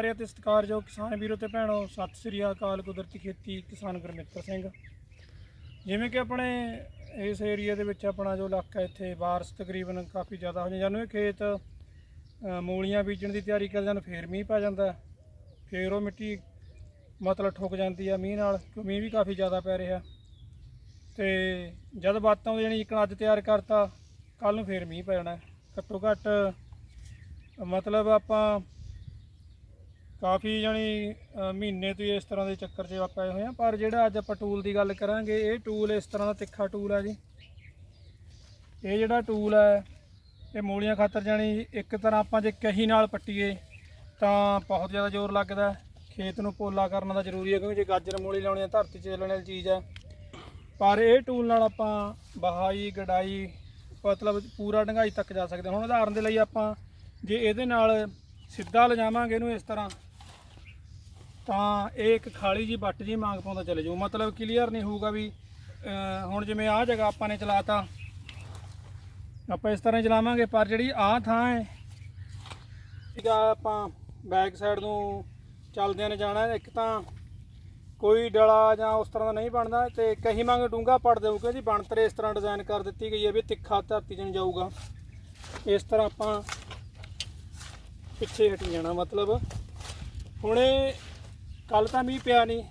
ਪਿਆਰੇ ਅਤੇ ਸਤਿਕਾਰਯੋਗ ਕਿਸਾਨ ਵੀਰੋ ਤੇ ਭੈਣੋ, ਸਤਿ ਸ੍ਰੀ ਅਕਾਲ ਕੁਦਰਤੀ ਖੇਤੀ ਕਿਸਾਨ ਗੁਰਮਿੱਤਰ ਸਿੰਘ। ਜਿਵੇਂ ਕਿ ਆਪਣੇ ਇਸ ਏਰੀਆ ਦੇ ਵਿੱਚ ਆਪਣਾ ਜੋ ਇਲਾਕਾ ਇੱਥੇ ਬਾਰਿਸ਼ ਤਕਰੀਬਨ ਕਾਫੀ ਜ਼ਿਆਦਾ ਹੋ ਜਾਂਦੀ ਜਦੋਂ ਇਹ ਖੇਤ ਮੂਲੀਆਂ ਬੀਜਣ ਦੀ ਤਿਆਰੀ ਕਰਦੇ ਹਨ, ਫੇਰ ਮੀਂਹ ਪੈ ਜਾਂਦਾ ਹੈ। ਫੇਰ ਉਹ ਮਿੱਟੀ ਮਤਲਬ ਠੁੱਕ ਜਾਂਦੀ ਆ ਮੀਂਹ ਨਾਲ, ਕਿਉਂ ਮੀਂਹ ਵੀ ਕਾਫੀ ਜ਼ਿਆਦਾ ਪੈ ਰਿਹਾ ਤੇ ਜਦ ਬਾਤਾਂ ਉਹ ਜਾਨੀ ਇੱਕ ਅੱਜ ਤਿਆਰ ਕਰਤਾ ਕੱਲ ਨੂੰ ਫੇਰ ਮੀਂਹ ਪੈ ਜਾਣਾ ਘੱਟੋ ਘੱਟ ਮਤਲਬ ਆਪਾਂ ਕਾਫੀ ਜਾਨੀ ਮਹੀਨੇ ਤੋਂ ਹੀ ਇਸ ਤਰ੍ਹਾਂ ਦੇ ਚੱਕਰ 'ਚ ਆਪਾਂ ਆਏ ਹੋਏ ਆ ਪਰ ਜਿਹੜਾ ਅੱਜ ਆਪਾਂ ਟੂਲ ਦੀ ਗੱਲ ਕਰਾਂਗੇ, ਇਹ ਟੂਲ ਇਸ ਤਰ੍ਹਾਂ ਦਾ ਤਿੱਖਾ ਟੂਲ ਹੈ ਜੀ। ਇਹ ਜਿਹੜਾ ਟੂਲ ਹੈ, ਇਹ ਮੂਲੀਆਂ ਖਾਤਰ ਜਾਨੀ ਇੱਕ ਤਰ੍ਹਾਂ ਆਪਾਂ ਜੇ ਕਹੀ ਨਾਲ ਪੱਟੀਏ, ਤਾਂ ਬਹੁਤ ਜ਼ਿਆਦਾ ਜ਼ੋਰ ਲੱਗਦਾ ਖੇਤ ਨੂੰ ਪੋਲਾ ਕਰਨਾ ਦਾ ਜ਼ਰੂਰੀ ਹੈ, ਕਿਉਂਕਿ ਜੇ ਗਾਜਰ ਮੂਲੀ ਲਾਉਣੀ ਹੈ, ਧਰਤੀ 'ਚ ਚੱਲਣ ਵਾਲੀ ਚੀਜ਼ ਹੈ। ਪਰ ਇਹ ਟੂਲ ਨਾਲ ਆਪਾਂ ਬਹਾਈ, ਗਡਾਈ, ਮਤਲਬ ਪੂਰਾ ਡੰਗਾਈ ਤੱਕ ਜਾ ਸਕਦੇ ਹੁਣ ਉਦਾਹਰਨ ਦੇ ਲਈ ਆਪਾਂ ਜੇ ਇਹਦੇ ਨਾਲ ਸਿੱਧਾ ਲਿਜਾਵਾਂਗੇ ਇਹਨੂੰ ਇਸ ਤਰ੍ਹਾਂ ਤਾਂ ਇਹ ਇੱਕ ਖਾਲੀ ਜੀ ਬੱਟ ਜੀ ਮੰਗ ਪਾਉਂਦਾ ਚਲੇ ਜਾਊ। ਮਤਲਬ ਕਲੀਅਰ ਨਹੀਂ ਹੋਊਗਾ ਵੀ ਹੁਣ ਜਿਵੇਂ ਆਹ ਜਗ੍ਹਾ ਆਪਾਂ ਨੇ ਚਲਾਤਾ, ਆਪਾਂ ਇਸ ਤਰ੍ਹਾਂ ਚਲਾਵਾਂਗੇ, ਪਰ ਜਿਹੜੀ ਆਹ ਥਾਂ ਹੈ ਇਹਦਾ ਆਪਾਂ ਬੈਕ ਸਾਈਡ ਨੂੰ ਚੱਲਦਿਆਂ ਨੇ ਜਾਣਾ, ਇੱਕ ਤਾਂ ਕੋਈ ਡਲਾ ਜਾਂ ਉਸ ਤਰ੍ਹਾਂ ਦਾ ਨਹੀਂ ਬਣਦਾ ਤੇ ਕਹੀ ਮੰਗ ਡੂੰਗਾ ਪੜ ਦੇਊਗਾ ਜੀ, ਬਣਤਰ ਇਸ ਤਰ੍ਹਾਂ ਡਿਜ਼ਾਈਨ ਕਰ ਦਿੱਤੀ ਗਈ ਹੈ ਵੀ ਤਿੱਖਾ ਧਰਤੀ 'ਚ ਜਾਊਗਾ। ਇਸ ਤਰ੍ਹਾਂ ਆਪਾਂ ਪਿੱਛੇ ਹਟੀ ਜਾਣਾ, ਮਤਲਬ ਹੁਣੇ ਕੱਲ ਤਾਂ ਮੀਂਹ ਪਿਆ ਨਹੀਂ।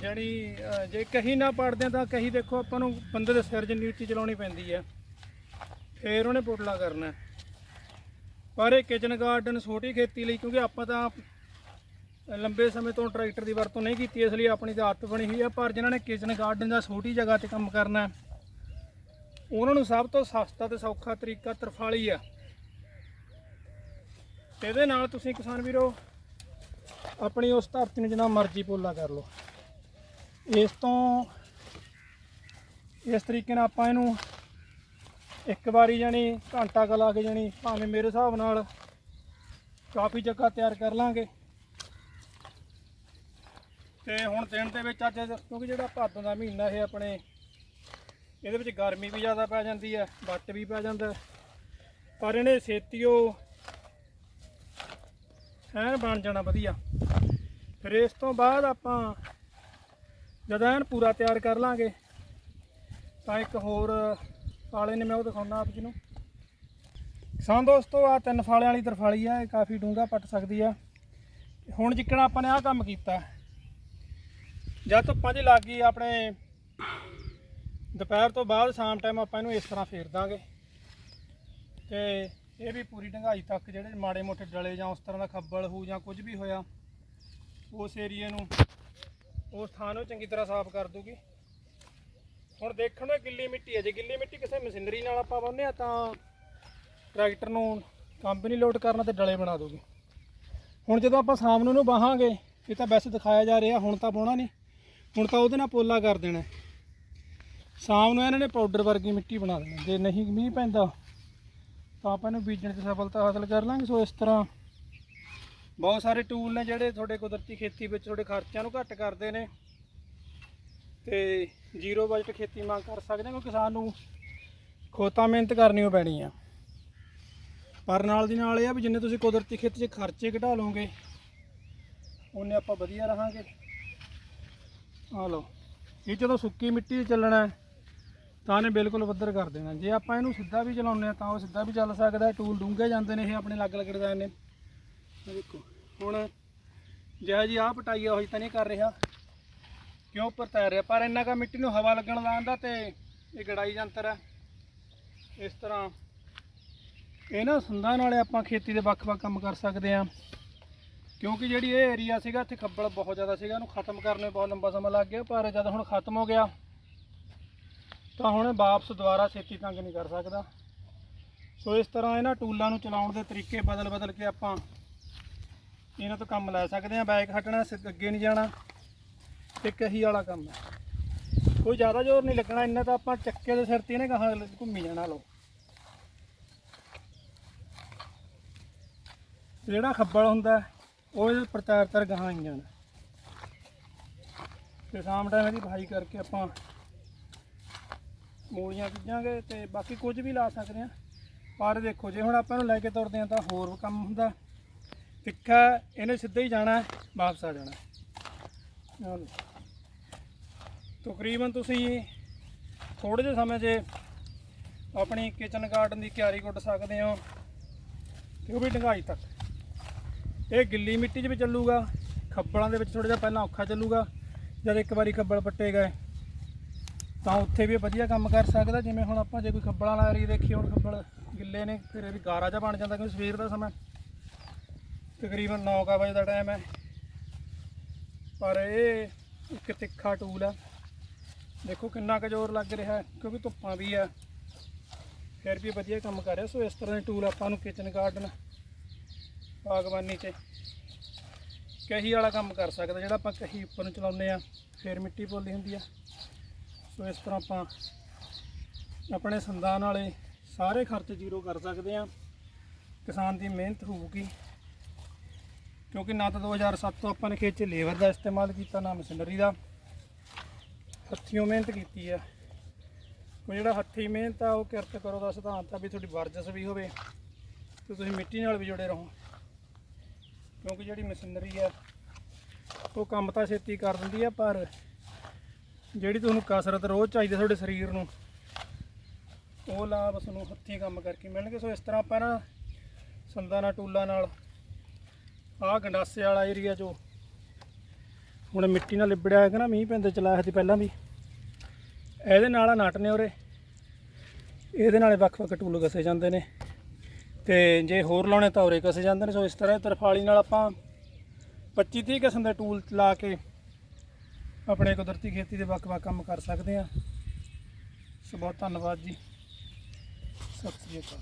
ਜਿਹੜੀ ਜੇ ਕਹੀ ਨਾ ਪੜਦੇ ਤਾਂ ਕਹੀ ਦੇਖੋ ਆਪਾਂ ਨੂੰ ਬੰਦੇ ਦੇ ਸਿਰ ਜਿੰਨੀ ਉੱਚੀ ਚਲਾਉਣੀ ਪੈਂਦੀ ਹੈ ਫੇਰ ਉਹਨੇ ਪੋਟਲਾ ਕਰਨਾ। ਪਰ ਇਹ ਕਿਚਨ ਗਾਰਡਨ ਛੋਟੀ ਖੇਤੀ ਲਈ, ਕਿਉਂਕਿ ਆਪਾਂ ਤਾਂ ਲੰਬੇ ਸਮੇਂ ਤੋਂ ਟਰੈਕਟਰ ਦੀ ਵਰਤੋਂ ਨਹੀਂ ਕੀਤੀ, ਇਸ ਲਈ ਆਪਣੀ ਤਾਂ ਆਦਤ ਬਣੀ ਹੋਈ ਹੈ ਪਰ ਜਿਨ੍ਹਾਂ ਨੇ ਕਿਚਨ ਗਾਰਡਨ ਦਾ ਛੋਟੀ ਜਗ੍ਹਾ ਤੇ ਕੰਮ ਕਰਨਾ, ਉਹਨਾਂ ਨੂੰ ਸਭ ਤੋਂ ਸਸਤਾ ਤੇ ਸੌਖਾ ਤਰੀਕਾ ਤਰਫਾਲੀ ਆ। ਇਹਦੇ ਨਾਲ ਤੁਸੀਂ ਕਿਸਾਨ ਵੀਰੋ ਆਪਣੀ ਉਸ ਧਰਤੀ ਨੂੰ ਜਿੰਨਾ ਮਰਜ਼ੀ ਪੋਲਾ ਕਰ ਲਓ। ਇਸ ਤੋਂ ਇਸ ਤਰੀਕੇ ਨਾਲ ਆਪਾਂ ਇਹਨੂੰ ਇੱਕ ਵਾਰੀ ਜਾਣੀ ਘੰਟਾ ਕਲਾ ਕੇ ਜਾਣੀ ਭਾਵੇਂ ਮੇਰੇ ਹਿਸਾਬ ਨਾਲ ਕਾਫੀ ਜਗ੍ਹਾ ਤਿਆਰ ਕਰ ਲਾਂਗੇ। ਤੇ ਹੁਣ ਦਿਨ ਦੇ ਵਿੱਚ ਅੱਜ ਕਿਉਂਕਿ ਜਿਹੜਾ ਭਾਦੋਂ ਦਾ ਮਹੀਨਾ ਇਹ ਆਪਣੇ ਇਹਦੇ ਵਿੱਚ ਗਰਮੀ ਵੀ ਜ਼ਿਆਦਾ ਪੈ ਜਾਂਦੀ ਹੈ, ਵੱਟ ਵੀ ਪੈ ਜਾਂਦਾ ਪਰ ਇਹਨੇ ਛੇਤੀਓ ਐਨ ਬਣ ਜਾਣਾ ਵਧੀਆ। ਫਿਰ ਇਸ ਤੋਂ ਬਾਅਦ ਆਪਾਂ ਜਦੋਂ ਐਨ ਪੂਰਾ ਤਿਆਰ ਕਰ ਲਾਂਗੇ, ਤਾਂ ਇੱਕ ਹੋਰ ਫਾਲੇ ਨੇ ਮੈਂ ਉਹ ਦਿਖਾਉਣਾ ਆਪ ਜੀ ਨੂੰ। ਕਿਸਾਨ ਦੋਸਤੋ ਆ ਤਿੰਨ ਫਾਲਿਆਂ ਵਾਲੀ ਤਰਫਾਲੀ ਆ, ਇਹ ਕਾਫੀ ਡੂੰਘਾ ਪੱਟ ਸਕਦੀ ਆ। ਹੁਣ ਜਿੱਕਣ ਆਪਾਂ ਨੇ ਆਹ ਕੰਮ ਕੀਤਾ। ਜਦ ਧੁੱਪਾਂ 'ਚ ਲੱਗ ਗਈ ਆਪਣੇ, ਦੁਪਹਿਰ ਤੋਂ ਬਾਅਦ ਸ਼ਾਮ ਟਾਈਮ ਆਪਾਂ ਇਹਨੂੰ ਇਸ ਤਰ੍ਹਾਂ ਫੇਰ ਦਾਂਗੇ। ਤੇ ਇਹ ਵੀ ਪੂਰੀ ਢੰਗਾਈ ਤੱਕ ਜਿਹੜੇ ਮਾੜੇ ਮੋਟੇ ਡਲੇ ਜਾਂ ਉਸ ਤਰ੍ਹਾਂ ਦਾ ਖੱਬਲ ਹੋ ਜਾਂ ਕੁਝ ਵੀ ਹੋਇਆ ਉਸ ਏਰੀਏ ਨੂੰ, ਉਸ ਥਾਂ ਨੂੰ ਚੰਗੀ ਤਰ੍ਹਾਂ ਸਾਫ਼ ਕਰ ਦੂਗੀ ਹੁਣ ਦੇਖਣ ਨੂੰ ਗਿੱਲੀ ਮਿੱਟੀ ਹੈ। ਜੇ ਗਿੱਲੀ ਮਿੱਟੀ ਕਿਸੇ ਮਸ਼ੀਨਰੀ ਨਾਲ ਆਪਾਂ ਬੰਨ੍ਹੇ ਆ ਤਾਂ ਟਰੈਕਟਰ ਨੂੰ ਕੰਪਨੀ ਵੀ ਨਹੀਂ ਲੋਡ ਕਰਨਾ ਤੇ ਡਲੇ ਬਣਾ ਦੂਗੀ ਹੁਣ ਜਦੋਂ ਆਪਾਂ ਸ਼ਾਮ ਨੂੰ ਇਹਨੂੰ ਬਾਹਾਂਗੇ, ਇਹ ਤਾਂ ਵੈਸੇ ਦਿਖਾਇਆ ਜਾ ਰਿਹਾ, ਹੁਣ ਤਾਂ ਪਾਉਣਾ ਨਹੀਂ। ਹੁਣ ਤਾਂ ਉਹਦੇ ਨਾਲ ਪੋਲਾ ਕਰ ਦੇਣਾ ਸ਼ਾਮ ਨੂੰ ਇਹਨਾਂ ਨੇ ਪਾਊਡਰ ਵਰਗੀ ਮਿੱਟੀ ਬਣਾ ਦੇਣੀ ਜੇ ਨਹੀਂ ਮੀਂਹ ਪੈਂਦਾ, ਤਾਂ ਆਪਾਂ ਇਹਨੂੰ ਬੀਜਣ 'ਚ ਸਫਲਤਾ ਹਾਸਲ ਕਰ ਲਾਂਗੇ। ਸੋ ਇਸ ਤਰ੍ਹਾਂ ਬਹੁਤ ਸਾਰੇ ਟੂਲ ਨੇ ਜਿਹੜੇ ਤੁਹਾਡੇ ਕੁਦਰਤੀ ਖੇਤੀ ਵਿੱਚ ਤੁਹਾਡੇ ਖਰਚਿਆਂ ਨੂੰ ਘੱਟ ਕਰਦੇ ਨੇ। ਤੇ ਜ਼ੀਰੋ ਬਜਟ ਖੇਤੀ ਮੰਗ ਕਰ ਸਕਦੇ ਹਾਂ, ਕਿਉਂਕਿ ਕਿਸਾਨ ਨੂੰ ਖੋਤਾ ਮਿਹਨਤ ਕਰਨੀ ਓ ਪੈਣੀ ਆ ਪਰ ਨਾਲ ਦੀ ਨਾਲ ਇਹ ਆ ਵੀ ਜਿੰਨੇ ਤੁਸੀਂ ਕੁਦਰਤੀ ਖੇਤੀ 'ਚ ਖਰਚੇ ਘਟਾ ਲਓਗੇ ਉਹਨੇ ਆਪਾਂ ਵਧੀਆ ਰਹਾਂਗੇ। ਆ ਲਓ, ਇਹ ਜਦੋਂ ਸੁੱਕੀ ਮਿੱਟੀ 'ਤੇ ਚੱਲਣਾ ਤਾਂ ਇਹਨੇ ਬਿਲਕੁਲ ਪੱਧਰ ਕਰ ਦੇਣਾ। ਜੇ ਆਪਾਂ ਇਹਨੂੰ ਸਿੱਧਾ ਵੀ ਚਲਾਉਂਦੇ ਆ ਤਾਂ ਉਹ ਸਿੱਧਾ ਵੀ ਚੱਲ ਸਕਦਾ ਟੂਲ ਡੂੰਘੇ ਜਾਂਦੇ ਨੇ, ਇਹ ਆਪਣੇ ਅਲੱਗ ਅਲੱਗ ਡਿਜ਼ਾਈਨ ਨੇ। ਦੇਖੋ, ਹੁਣ ਜਿਹੜਾ ਜੀ ਆਹ ਪਟਾਈਆ ਹੋਈ ਤਾਂ ਨਹੀਂ ਕਰ ਰਿਹਾ। ਕਿਉਂ ਉੱਪਰ ਤੈਰ ਰਿਹਾ? ਪਰ ਇੰਨਾ ਕਾ ਮਿੱਟੀ ਨੂੰ ਹਵਾ ਲੱਗਣ ਲਾਉਂਦਾ ਤੇ ਇਹ ਗੜਾਈ ਜੰਤਰ ਹੈ ਇਸ ਤਰ੍ਹਾਂ ਇਹਨਾਂ ਨਾ ਸੰਦਾਂ ਨਾਲੇ ਆਪਾਂ ਖੇਤੀ ਦੇ ਵੱਖ-ਵੱਖ ਕੰਮ ਕਰ ਸਕਦੇ ਆ। ਕਿਉਂਕਿ ਜਿਹੜੀ ਇਹ ਏਰੀਆ ਸੀਗਾ, ਇੱਥੇ ਖੱਬਲ ਬਹੁਤ ਜ਼ਿਆਦਾ ਸੀਗਾ, ਇਹਨੂੰ ਖਤਮ ਕਰਨ ਨੂੰ ਬਹੁਤ ਲੰਬਾ ਸਮਾਂ ਲੱਗ ਗਿਆ, ਪਰ ਜਦ ਹੁਣ ਖਤਮ ਹੋ ਗਿਆ, ਤਾਂ ਹੁਣ ਵਾਪਸ ਦੁਬਾਰਾ ਛੇਤੀ ਤੰਗ ਨਹੀਂ ਕਰ ਸਕਦਾ। ਸੋ ਇਸ ਤਰ੍ਹਾਂ ਇਹਨਾਂ ਟੂਲਾਂ ਨੂੰ ਚਲਾਉਣ ਦੇ ਤਰੀਕੇ ਬਦਲ-ਬਦਲ ਕੇ ਆਪਾਂ ਇਹਨਾਂ ਤੋਂ ਕੰਮ ਲੈ ਸਕਦੇ ਆ ਬੈਕ ਹਟਣਾ ਸਿੱਧ ਅੱਗੇ ਨਹੀਂ ਜਾਣਾ ਤੇ ਕਹੀ ਵਾਲਾ ਕੰਮ ਹੈ। ਕੋਈ ਜ਼ਿਆਦਾ ਜ਼ੋਰ ਨਹੀਂ ਲੱਗਣਾ ਇੰਨਾ ਤਾਂ ਆਪਾਂ ਚੱਕੇ ਦੇ ਸਿਰ ਤੇ ਇਹਨੇ ਗਾਹਾਂ ਘੁੰਮੀ ਜਾਣਾ ਲੋ ਜਿਹੜਾ ਖੱਬਲ ਹੁੰਦਾ ਹੈ, ਉਹ ਇਹਦੇ ਪ੍ਰਚਾਰ ਤਰ ਗਾਹਾਂ ਹੀ ਜਾਣਾ ਤੇ ਸ਼ਾਮ ਟਾਈਮ ਇਹਦੀ ਭਾਈ ਕਰਕੇ ਆਪਾਂ ਮੂਲੀਆਂ ਬੀਜਾਂਗੇ ਤੇ ਬਾਕੀ ਕੁਝ ਵੀ ਲਾ ਸਕਦੇ ਆ ਪਰ ਦੇਖੋ ਜੇ ਹੁਣ ਆਪਾਂ ਨੂੰ ਲੈ ਕੇ ਤੁਰਦੇ ਆ ਤਾਂ ਹੋਰ ਕੰਮ ਹੁੰਦਾ। ਤਿੱਖਾ ਇਹਨੇ ਸਿੱਧਾ ਹੀ ਜਾਣਾ, ਵਾਪਸ ਆ ਜਾਣਾ। ਤਕਰੀਬਨ ਤੁਸੀਂ ਥੋੜੇ ਜਿਹੇ ਸਮੇਂ 'ਚ ਆਪਣੀ ਕਿਚਨ ਗਾਰਡਨ ਦੀ ਕਿਆਰੀ ਕੁੱਟ ਸਕਦੇ ਹੋ ਤੇ ਉਹ ਵੀ ਡੰਗਾਈ ਤੱਕ। ਇਹ ਗਿੱਲੀ ਮਿੱਟੀ 'ਚ ਵੀ ਚੱਲੂਗਾ, ਖੱਬਲਾਂ ਦੇ ਵਿੱਚ ਥੋੜਾ ਜਿਹਾ ਪਹਿਲਾਂ ਔਖਾ ਚੱਲੂਗਾ, ਜਦ ਇੱਕ ਵਾਰੀ ਖੱਬਲ ਪੱਟੇ ਗਏ, ਤਾਂ ਉੱਥੇ ਵੀ ਵਧੀਆ ਕੰਮ ਕਰ ਸਕਦਾ, ਜਿਵੇਂ ਹੁਣ ਆਪਾਂ ਜੇ ਕੋਈ ਖੱਬਲਾਂ ਲਾ ਰਹੀ ਦੇਖੀਏ, ਹੁਣ ਖੱਬਲ ਗਿੱਲੇ ਨੇ, ਫਿਰ ਇਹ ਵੀ ਗਾਰਾ ਜਿਹਾ ਬਣ ਜਾਂਦਾ, ਕਿਉਂਕਿ ਸਵੇਰ ਦਾ ਸਮਾਂ। ਤਕਰੀਬਨ 9 ਵਜੇ ਦਾ ਟਾਈਮ ਹੈ। ਪਰ ਇਹ ਇੱਕ ਤਿੱਖਾ ਟੂਲ ਆ ਦੇਖੋ ਕਿੰਨਾ ਕੁ ਜ਼ੋਰ ਲੱਗ ਰਿਹਾ ਕਿਉਂਕਿ ਧੁੱਪਾਂ ਵੀ ਆ। ਫਿਰ ਵੀ ਵਧੀਆ ਕੰਮ ਕਰ ਰਿਹਾ। ਸੋ ਇਸ ਤਰ੍ਹਾਂ ਦੇ ਟੂਲ ਆਪਾਂ ਨੂੰ ਕਿਚਨ ਗਾਰਡਨ ਬਾਗਬਾਨੀ 'ਚ ਕਹੀ ਵਾਲਾ ਕੰਮ ਕਰ ਸਕਦਾ, ਜਿਹੜਾ ਆਪਾਂ ਕਹੀ ਉੱਪਰ ਨੂੰ ਚਲਾਉਂਦੇ ਆ ਫਿਰ ਮਿੱਟੀ ਪੋਲੀ ਹੁੰਦੀ ਆ। ਸੋ ਇਸ ਤਰ੍ਹਾਂ ਆਪਾਂ ਆਪਣੇ ਸੰਦਾਨ ਵਾਲੇ ਸਾਰੇ ਖਰਚ ਜ਼ੀਰੋ ਕਰ ਸਕਦੇ ਆ ਕਿਸਾਨ ਦੀ ਮਿਹਨਤ ਹੋਊਗੀ। ਕਿਉਂਕਿ ਨਾ ਤਾਂ 2007 ਤੋਂ ਆਪਾਂ ਨੇ ਖੇਤ 'ਚ ਲੇਬਰ ਦਾ ਇਸਤੇਮਾਲ ਕੀਤਾ, ਨਾ ਮਸ਼ੀਨਰੀ ਦਾ। ਹੱਥੀਂ ਮਿਹਨਤ ਕੀਤੀ ਆ। ਉਹ ਜਿਹੜਾ ਹੱਥੀਂ ਮਿਹਨਤ ਆ, ਉਹ ਕਿਰਤ ਕਰੋ ਦਾ ਸਿਧਾਂਤ ਆ ਵੀ ਤੁਹਾਡੀ ਵਰਜਸ ਵੀ ਹੋਵੇ ਤੇ ਤੁਸੀਂ ਮਿੱਟੀ ਨਾਲ ਵੀ ਜੁੜੇ ਰਹੋ। ਕਿਉਂਕਿ ਜਿਹੜੀ ਮਸ਼ੀਨਰੀ ਆ, ਉਹ ਕੰਮ ਤਾਂ ਛੇਤੀ ਕਰ ਦਿੰਦੀ ਆ, ਪਰ ਜਿਹੜੀ ਤੁਹਾਨੂੰ ਕਸਰਤ ਰੋਜ਼ ਚਾਹੀਦੀ ਤੁਹਾਡੇ ਸਰੀਰ ਨੂੰ, ਉਹ ਲਾਭ ਤੁਹਾਨੂੰ ਹੱਥੀਂ ਕੰਮ ਕਰਕੇ ਮਿਲਣਗੇ। ਸੋ ਇਸ ਤਰ੍ਹਾਂ ਆਪਾਂ ਨਾ ਸੰਦਾਂ ਨਾਲ, ਟੂਲਾਂ ਨਾਲ ਆਹ ਗੰਡਾਸੇ ਵਾਲਾ ਏਰੀਆ ਜੋ ਹੁਣ ਮਿੱਟੀ ਨਾਲ ਲਿਬੜਿਆ ਹੈਗਾ ਨਾ ਮੀਂਹ ਪੈਂਦੇ ਚਲਾਇਆ ਸੀ ਪਹਿਲਾਂ ਵੀ। ਇਹਦੇ ਨਾਲ ਆ ਨਟ ਨੇ ਉਰੇ। ਇਹਦੇ ਨਾਲੇ ਵੱਖ-ਵੱਖ ਟੂਲ ਕਸੇ ਜਾਂਦੇ ਨੇ। ਤੇ ਜੇ ਹੋਰ ਲਾਉਣੇ ਤਾਂ ਉਰੇ ਕਸੇ ਜਾਂਦੇ ਨੇ। ਸੋ ਇਸ ਤਰ੍ਹਾਂ ਤਰਫਾਲੀ ਨਾਲ ਆਪਾਂ 25-30 ਕਿਸਮ ਦੇ ਟੂਲ ਲਾ ਕੇ ਆਪਣੇ ਕੁਦਰਤੀ ਖੇਤੀ ਦੇ ਵੱਖ-ਵੱਖ ਕੰਮ ਕਰ ਸਕਦੇ ਆ ਸੋ ਬਹੁਤ ਧੰਨਵਾਦ ਜੀ। ਸਤਿ ਸ੍ਰੀ ਅਕਾਲ।